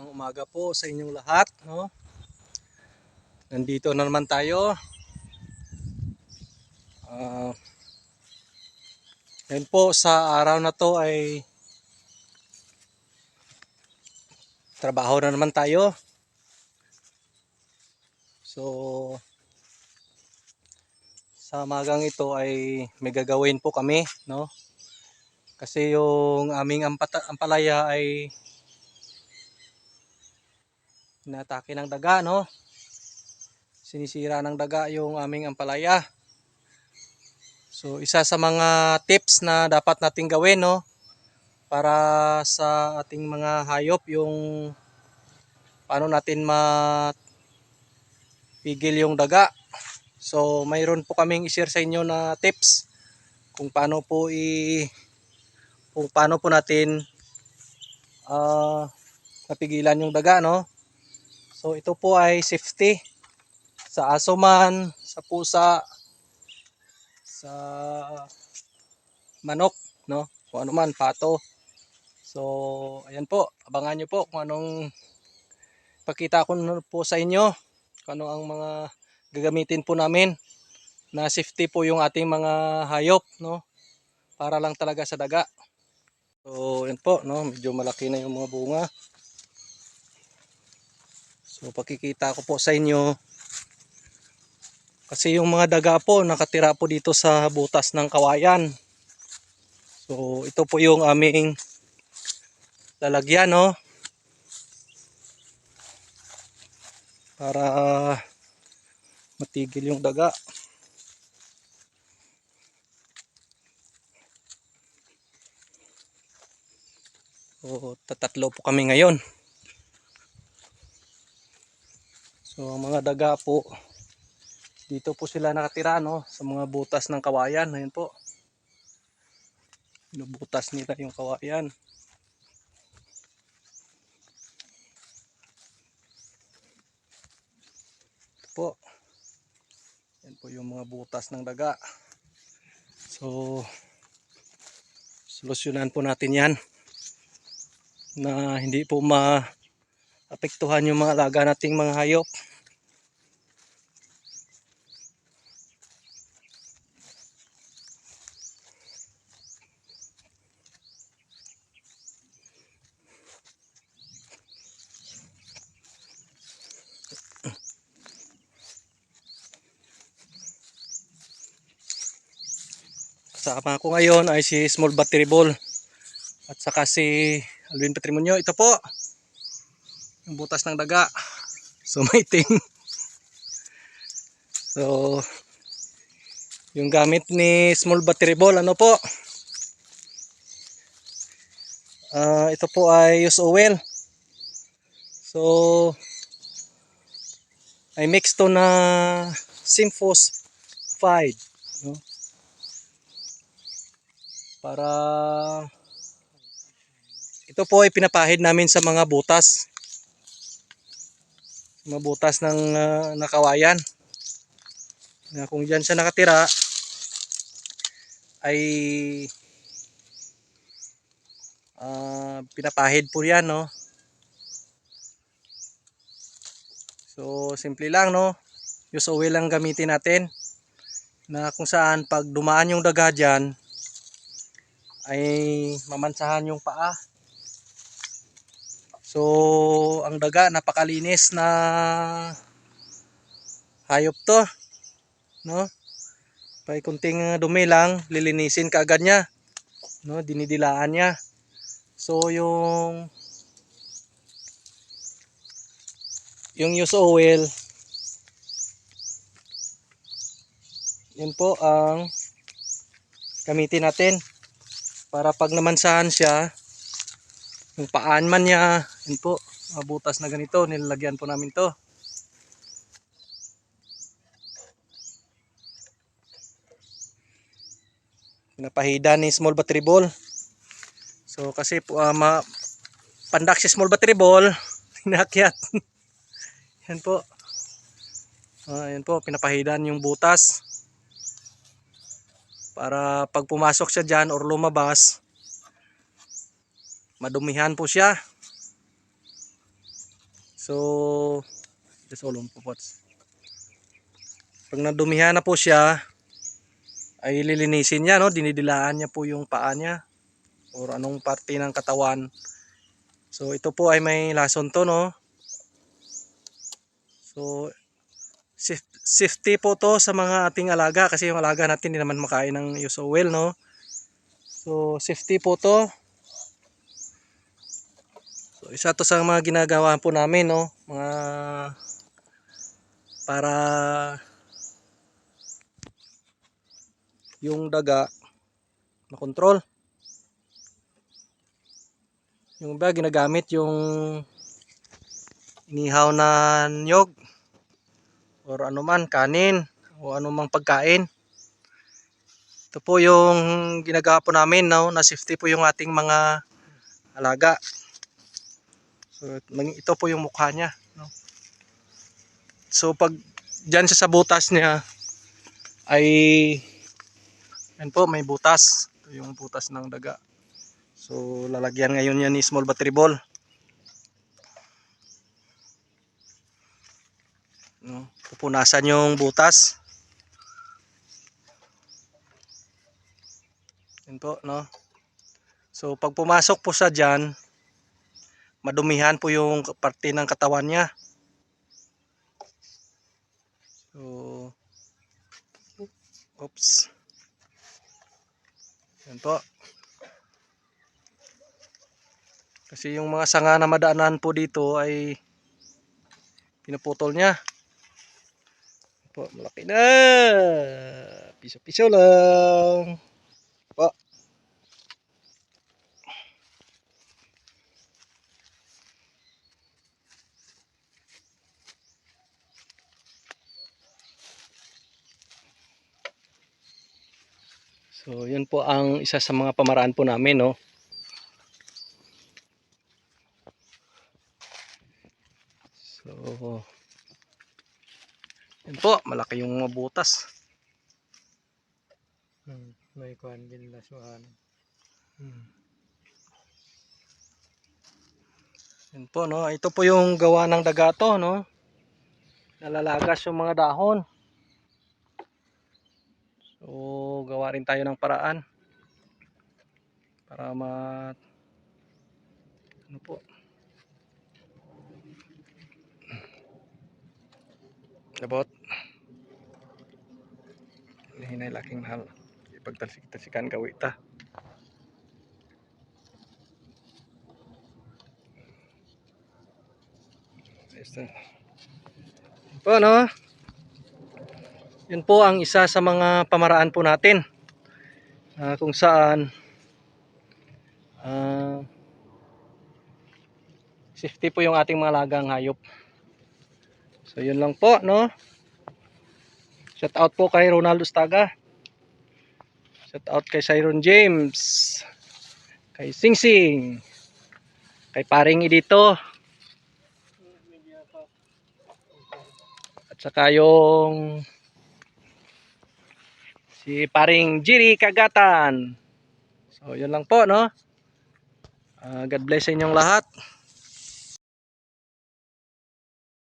Magandang umaga po sa inyong lahat, no? Nandito na naman tayo. Ah, ngayon po sa araw na to ay trabaho na naman tayo. So sa magang ito ay may gagawin po kami, no? Kasi yung aming ampalaya ay Inatake ng daga, no? Sinisira ng daga yung aming ampalaya. So, isa sa mga tips na dapat nating gawin, no? Para sa ating mga hayop, yung paano natin mapigil yung daga. So, mayroon po kaming i-share sa inyo na tips kung paano po i kung paano po natin ah mapigilan yung daga, no? So ito po ay safety sa aso man, sa pusa, sa manok, no? Kung ano man, pato. So ayan po, abangan nyo po kung anong pakita ko po sa inyo, kung ano ang mga gagamitin po namin na safety po yung ating mga hayop, no? Para lang talaga sa daga. So yan po, no? Medyo malaki na yung mga bunga. So pakikita ko po sa inyo kasi yung mga daga po nakatira po dito sa butas ng kawayan. So ito po yung aming lalagyan no. Para matigil yung daga. So tatatlo po kami ngayon. So ang mga daga po dito po sila nakatira no sa mga butas ng kawayan. Ayun po. Binubutas nila yung kawayan. Ito po. Yan po yung mga butas ng daga. So solusyonan po natin yan na hindi po ma apektuhan yung mga alaga nating mga hayop. Kasama ko ngayon ay si Small Battery Ball at saka si Alvin Patrimonio. Ito po, butas ng daga. Sumaiting so yung gamit ni small battery ball ano po? Ah, ito po ay use oil. So ay mix to na Simfos 5 no? para ito po ay pinapahid namin sa mga butas mga butas ng ah, nakawayan. Na kung dyan siya nakatira ay ah, pinapahid po yan no? So simple lang no? Use oil lang gamitin natin. Na kung saan pag dumaan yung daga dyan ay mamansahan yung paa So, ang daga napakalinis na hayop to. No? Pag kunting uh, dumi lang, lilinisin ka agad niya. No, dinidilaan niya. So, yung yung use oil yun po ang gamitin natin para pag namansahan siya yung paan man niya, yun po, mga butas na ganito, nilalagyan po namin to. Pinapahida ni small battery ball. So kasi po, uh, ma pandak si small battery ball, inakyat. yan po. Uh, yan po, pinapahidan yung butas. Para pag pumasok siya dyan or lumabas, madumihan po siya So, just all po pots. Pag nadumihan na po siya, ay lilinisin niya, no? Dinidilaan niya po yung paa niya or anong parte ng katawan. So, ito po ay may lason to, no? So, saf- safety po to sa mga ating alaga kasi yung alaga natin hindi naman makain ng use oil, no? So, safety po to. Isa to sa mga ginagawa po namin, no? Mga para yung daga makontrol. Yung iba ginagamit yung inihaw na nyog or ano man, kanin o ano mang pagkain. Ito po yung ginagawa po namin, no? na safety po yung ating mga alaga. So, ito po yung mukha niya. No? So, pag dyan sa butas niya, ay, yan po, may butas. Ito yung butas ng daga. So, lalagyan ngayon yan ni small battery ball. No, pupunasan yung butas. Yan po, no? So, pag pumasok po sa dyan, madumihan po yung parte ng katawan niya. So, oops. Yan po. Kasi yung mga sanga na madaanan po dito ay pinuputol niya. Po, malaki na. Piso-piso lang. So, yun po ang isa sa mga pamaraan po namin, no. So, yun po, malaki yung mga butas. Hmm, may kuhan din na suhan. Hmm. Yun po, no. Ito po yung gawa ng dagato, no. Nalalagas yung mga dahon. So, gawa rin tayo ng paraan. Para ma... Ano po? Labot. Hinay laking mahal. Ipagtalsik-talsikan gawi ta. Ayos na. Po, no? Yun po ang isa sa mga pamaraan po natin. Ah, kung saan ah, safety po yung ating mga lagang hayop. So yun lang po, no? Shout out po kay Ronaldo Staga. Shout out kay Siron James. Kay Sing Sing. Kay Paring Idito. At saka yung si Paring Jiri Kagatan. So, yun lang po, no? Ah, God bless sa inyong lahat.